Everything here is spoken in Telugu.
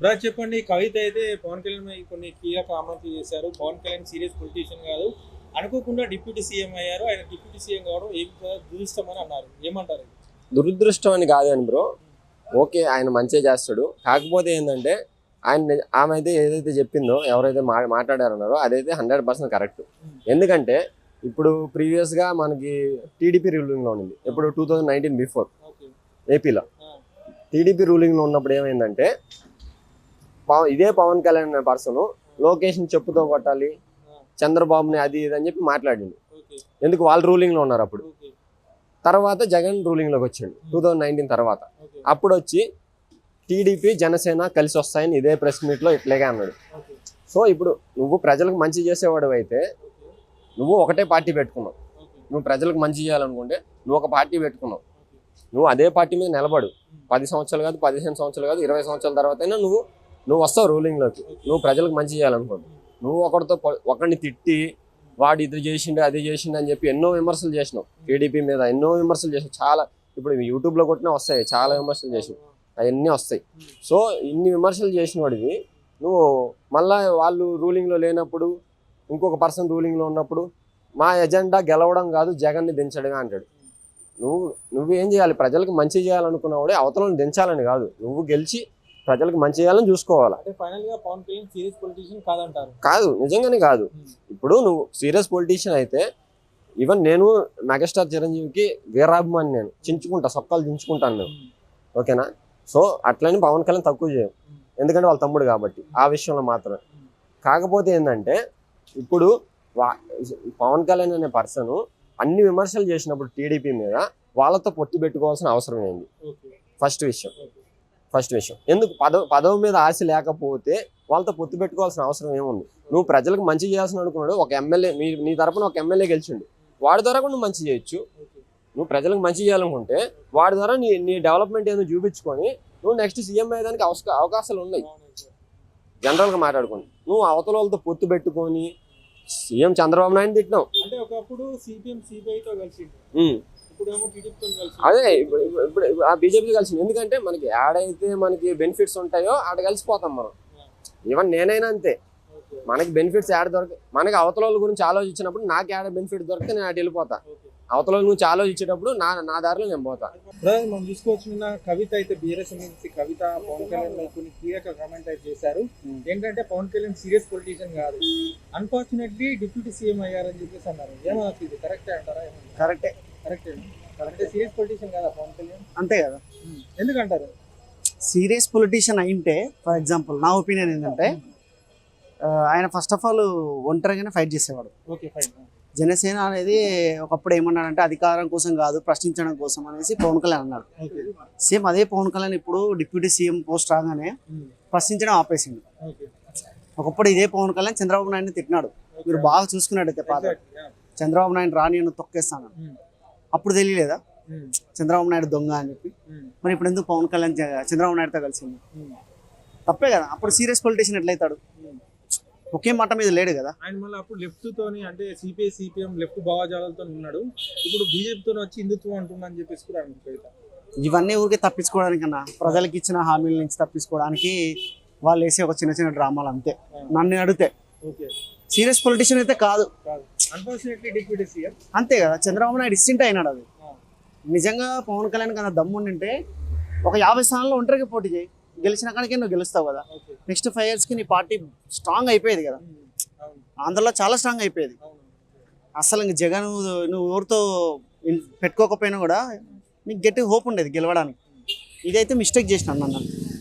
బ్రదర్ చెప్పండి కవిత అయితే పవన్ కళ్యాణ్ కొన్ని కీలక కామెంట్లు చేశారు. పవన్ కళ్యాణ్ సీరియస్ పొలిటీషియన్ కాదు. అనుకోకుండా డిప్యూటీ సీఎం అయ్యారు. ఆయన డిప్యూటీ సీఎం కావడం ఏం దురిస్తామని అన్నారు. ఏమంటారు? దురదృష్టం అని కాదు అని బ్రో. ఓకే ఆయన మంచిగా చేస్తాడు. కాకపోతే ఏంటంటే ఆయన ఆమె అయితే ఏదైతే చెప్పిందో ఎవరైతే మా మాట్లాడారన్నారో అదైతే హండ్రెడ్ పర్సెంట్ కరెక్ట్. ఎందుకంటే ఇప్పుడు ప్రీవియస్గా మనకి టీడీపీ రూలింగ్లో ఉంది ఇప్పుడు టూ థౌజండ్ నైన్టీన్ బిఫోర్ ఏపీలో. టీడీపీ రూలింగ్లో ఉన్నప్పుడు ఏమైందంటే పవన్ ఇదే పవన్ కళ్యాణ్ అనే పర్సన్ లోకేష్ని చెప్పుతో కొట్టాలి చంద్రబాబుని అది ఇది అని చెప్పి మాట్లాడిండు. ఓకే. ఎందుకు? వాళ్ళు రూలింగ్లో ఉన్నారు అప్పుడు. తర్వాత జగన్ రూలింగ్లోకి వచ్చిండు టూ థౌజండ్ నైన్టీన్ తర్వాత. అప్పుడు వచ్చి టీడీపీ జనసేన కలిసి వస్తాయని ఇదే ప్రెస్ మీట్లో ఇట్లాగే అన్నాడు. సో ఇప్పుడు నువ్వు ప్రజలకు మంచి చేసేవాడు అయితే నువ్వు ఒకటే పార్టీ పెట్టుకున్నావు. నువ్వు ప్రజలకు మంచి చేయాలనుకుంటే నువ్వు ఒక పార్టీ పెట్టుకున్నావు. నువ్వు అదే పార్టీ మీద నిలబడు. పది సంవత్సరాలు కాదు పదిహేను సంవత్సరాలు కాదు ఇరవై సంవత్సరాల తర్వాత నువ్వు నువ్వు వస్తావు రూలింగ్లోకి నువ్వు ప్రజలకు మంచి చేయాలనుకోండి నువ్వు ఒకరితో ఒకరిని తిట్టి వాడు ఇది చేసిండు అది చేసిండు అని చెప్పి ఎన్నో విమర్శలు చేసినావు. టీడీపీ మీద ఎన్నో విమర్శలు చేసినావు. చాలా ఇప్పుడు యూట్యూబ్లో కొట్టినా వస్తాయి. చాలా విమర్శలు చేసినావు. అవన్నీ వస్తాయి. సో ఇన్ని విమర్శలు చేసిన వాడివి నువ్వు మళ్ళా వాళ్ళు రూలింగ్లో లేనప్పుడు ఇంకొక పర్సన్ రూలింగ్లో ఉన్నప్పుడు మా ఎజెండా గెలవడం కాదు జగన్ని దించడమే అంటాడు. నువ్వు నువ్వేం చేయాలి? ప్రజలకు మంచి చేయాలనుకున్నవాడే అవతలను దించాలని కాదు. నువ్వు గెలిచి ప్రజలకు మంచి చేయాలని చూసుకోవాలి? కాదు నిజంగానే కాదు. ఇప్పుడు నువ్వు సీరియస్ పొలిటీషియన్ అయితే ఈవెన్ నేను మెగాస్టార్ చిరంజీవికి వీరాభిమాని నేను. చించుకుంటా సొక్కలు చించుకుంటాను నేను. ఓకేనా? సో అట్లని పవన్ కళ్యాణ్ తక్కువ చేయం ఎందుకంటే వాళ్ళ తమ్ముడు కాబట్టి ఆ విషయంలో మాత్రమే. కాకపోతే ఏంటంటే ఇప్పుడు పవన్ కళ్యాణ్ అనే పర్సన్ అన్ని విమర్శలు చేసినప్పుడు టీడీపీ మీద వాళ్ళతో పొత్తు పెట్టుకోవాల్సిన అవసరం ఏంది? ఫస్ట్ విషయం. ఫస్ట్ విషయం. ఎందుకు? పదవి పదవి మీద ఆశ లేకపోతే వాళ్ళతో పొత్తు పెట్టుకోవాల్సిన అవసరం ఏముంది? నువ్వు ప్రజలకు మంచి చేయాల్సిన అనుకున్నాడు ఒక ఎమ్మెల్యే మీ నీ తరపున ఒక ఎమ్మెల్యే గెలిచిండు. వాడి ద్వారా కూడా నువ్వు మంచి చేయొచ్చు. నువ్వు ప్రజలకు మంచి చేయాలనుకుంటే వాడి ద్వారా నీ నీ డెవలప్మెంట్ ఏదో చూపించుకొని నువ్వు నెక్స్ట్ సీఎం అయ్యేదానికి అవకాశాలు ఉన్నాయి. జనరల్గా మాట్లాడుకోండి నువ్వు అవతల వాళ్ళతో పొత్తు పెట్టుకొని సీఎం చంద్రబాబు నాయుడు తిట్టినావు అంటే ఒకప్పుడు సిపిఎం సిపిఐ తో కలిసి అదే ఇప్పుడు ఇప్పుడు- ఆ బీజేపీ కలిసింది ఎందుకంటే మనకి ఆడైతే మనకి బెనిఫిట్స్ ఉంటాయో ఆడ కలిసిపోతాం మనం. ఈవెన్ నేనైనా అంతే. మనకి బెనిఫిట్స్ యాడ్ దొరక మనకి అవతల గురించి ఆలోచించినప్పుడు నాకు యాడ బెనిఫిట్ దొరికితే నేను అటు వెళ్ళిపోతా. ఓకే అవతల గురించి ఆలోచించేటప్పుడు నా నా దారిలో నేను పోతా. బ్రదర్ మనం చూసుకోవచ్చు కవిత అయితే బీఆర్ఎస్ నుంచి కవిత పవన్ కళ్యాణ్ కొన్ని కీలక కామెంట్ అయితే చేశారు. ఏంటంటే పవన్ కళ్యాణ్ సీరియస్ పొలిటీషియన్ కాదు. అన్ఫార్చునేట్లీ డిప్యూటీ సీఎం అయ్యారని చెప్పేసి అన్నారు. ఏమవుతుంది? ఇది కరెక్టే అంటారా? కరెక్టే. కరెక్టే. అంటే సీరియస్ పొలిటీషియన్ కాదా పవన్ కళ్యాణ్? అంతే కదా. ఎందుకంటారు? సీరియస్ పొలిటీషియన్ అయింటే ఫర్ ఎగ్జాంపుల్ నా ఒపీనియన్ ఏంటంటే ఆ, ఆయన ఫస్ట్ ఆఫ్ ఆల్ ఒంటరిగానే ఫైట్ చేసేవాడు. Okay fine. జనసేన అనేది ఒకప్పుడు ఏమన్నాడంటే అధికారం కోసం కాదు ప్రశ్నించడం కోసం అనేసి పవన్ కళ్యాణ్ అన్నాడు. సేమ్ అదే పవన్ కళ్యాణ్ ఇప్పుడు డిప్యూటీ సీఎం పోస్ట్ రాగానే ప్రశ్నించడం ఆపేసింది ఒకప్పుడు ఇదే పవన్ కళ్యాణ్ చంద్రబాబు నాయుడుని తిట్టినాడు. మీరు బాగా చూసుకున్నట్టయితే పాత చంద్రబాబు నాయుడు రాని నేను తొక్కేస్తాను. అప్పుడు తెలియలేదా? చంద్రబాబు నాయుడు దొంగ అని చెప్పి. మరి ఇప్పుడు ఎందుకు పవన్ కళ్యాణ్ చంద్రబాబు నాయుడుతో కలిసింది తప్పే కదా. అప్పుడు సీరియస్ పొలిటీషియన్ ఎట్లయితాడు? ఒకే మాట మీద లేడు కదా. ఆయన మళ్ళీ అప్పుడు లెఫ్ట్ తోని అంటే సిపిఐ సిపిఎం లెఫ్ట్ భావజాలతో ఉన్నాడు. ఇప్పుడు బీజేపీతో వచ్చి హిందుత్వం అంటున్నా అని చెప్పేసి కూడా కవిత ఇవన్నీ ఊరికే తప్పించుకోవడానికన్నా ప్రజలకు ఇచ్చిన హామీల నుంచి తప్పించుకోవడానికి వాళ్ళు వేసే ఒక చిన్న చిన్న డ్రామాలు అంతే. నన్ను అడిగితే. ఓకే. సీరియస్ పొలిటీషియన్ అయితే కాదు. అంతే కదా చంద్రబాబు నాయుడు డిస్టింట్ అయినాడు అది. నిజంగా పవన్ కళ్యాణ్ కన్నా దమ్ము ఉంటే ఒక యాభై స్థానాల్లో ఒంటరికి పోటీ చేయి. గెలిచిన కాడికే నువ్వు గెలుస్తావు కదా. నెక్స్ట్ ఫైవ్ ఇయర్స్కి నీ పార్టీ స్ట్రాంగ్ అయిపోయేది కదా. ఆంధ్రలో చాలా స్ట్రాంగ్ అయిపోయేది. అసలు ఇంక జగన్ నువ్వు ఎవరితో ఇన్- పెట్టుకోకపోయినా కూడా నీకు గట్టి హోప్ ఉండేది గెలవడానికి. ఇదైతే మిస్టేక్ చేసిన నన్ను.